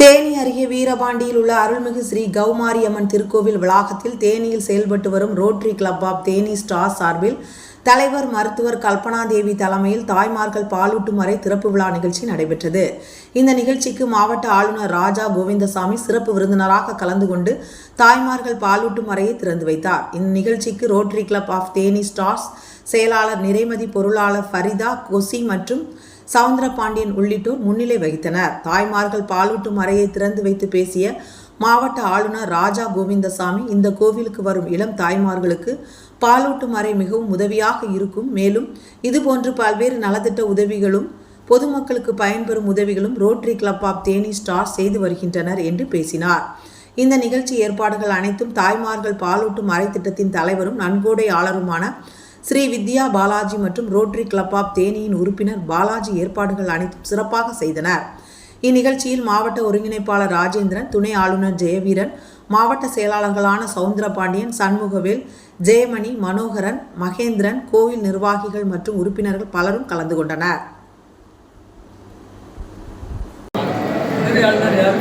தேனி அருகே வீரபாண்டியில் உள்ள அருள்மிகு ஸ்ரீ கௌமாரியம்மன் திருக்கோவில் வளாகத்தில் தேனியில் செயல்பட்டு வரும் rotary club of Theni star சார்பில் தலைவர் மருத்துவர் கல்பனா தேவி தலைமையில் தாய்மார்கள் பாலூட்டும் அறை திறப்பு விழா நிகழ்ச்சி நடைபெற்றது. இந்த நிகழ்ச்சிக்கு மாவட்ட ஆளுநர் ராஜா கோவிந்தசாமி சிறப்பு விருந்தினராக கலந்து கொண்டு தாய்மார்கள் பாலூட்டும் அறையை திறந்து வைத்தார். இந்த நிகழ்ச்சிக்கு rotary club of Theni stars செயலாளர் நிறைமதி பொருளாளர் ஃபரிதா கொசி மற்றும் சவுந்தரபாண்டியன் உள்ளிட்டோர் முன்னிலை வகித்தனர். தாய்மார்கள் பாலூட்டும் அறையை திறந்து வைத்து பேசிய மாவட்ட ஆளுநர் ராஜா கோவிந்தசாமி இந்த கோவிலுக்கு வரும் இளம் தாய்மார்களுக்கு பாலூட்டும் அறை மிகவும் உதவியாக இருக்கும். மேலும் இதுபோன்று பல்வேறு நலத்திட்ட உதவிகளும் பொதுமக்களுக்கு பயன்பெறும் உதவிகளும் rotary club of Theni star செய்து வருகின்றனர் என்று பேசினார். இந்த நிகழ்ச்சி ஏற்பாடுகள் அனைத்தும் தாய்மார்கள் பாலூட்டும் அறை திட்டத்தின் தலைவரும் நன்கொடையாளருமான ஸ்ரீ வித்யா பாலாஜி மற்றும் ரோட்டரி கிளப் ஆஃப் தேனியின் உறுப்பினர் பாலாஜி ஏற்பாடுகள் அனைத்தும் சிறப்பாக செய்தனர். இந்நிகழ்ச்சியில் மாவட்ட ஒருங்கிணைப்பாளர் ராஜேந்திரன் துணை ஆளுநர் ஜெயவீரன் மாவட்ட செயலாளர்களான சவுந்தரபாண்டியன் சண்முகவேல் ஜெயமணி மனோகரன் மகேந்திரன் கோவில் நிர்வாகிகள் மற்றும் உறுப்பினர்கள் பலரும் கலந்து கொண்டனர். ஆளுநர் யார்?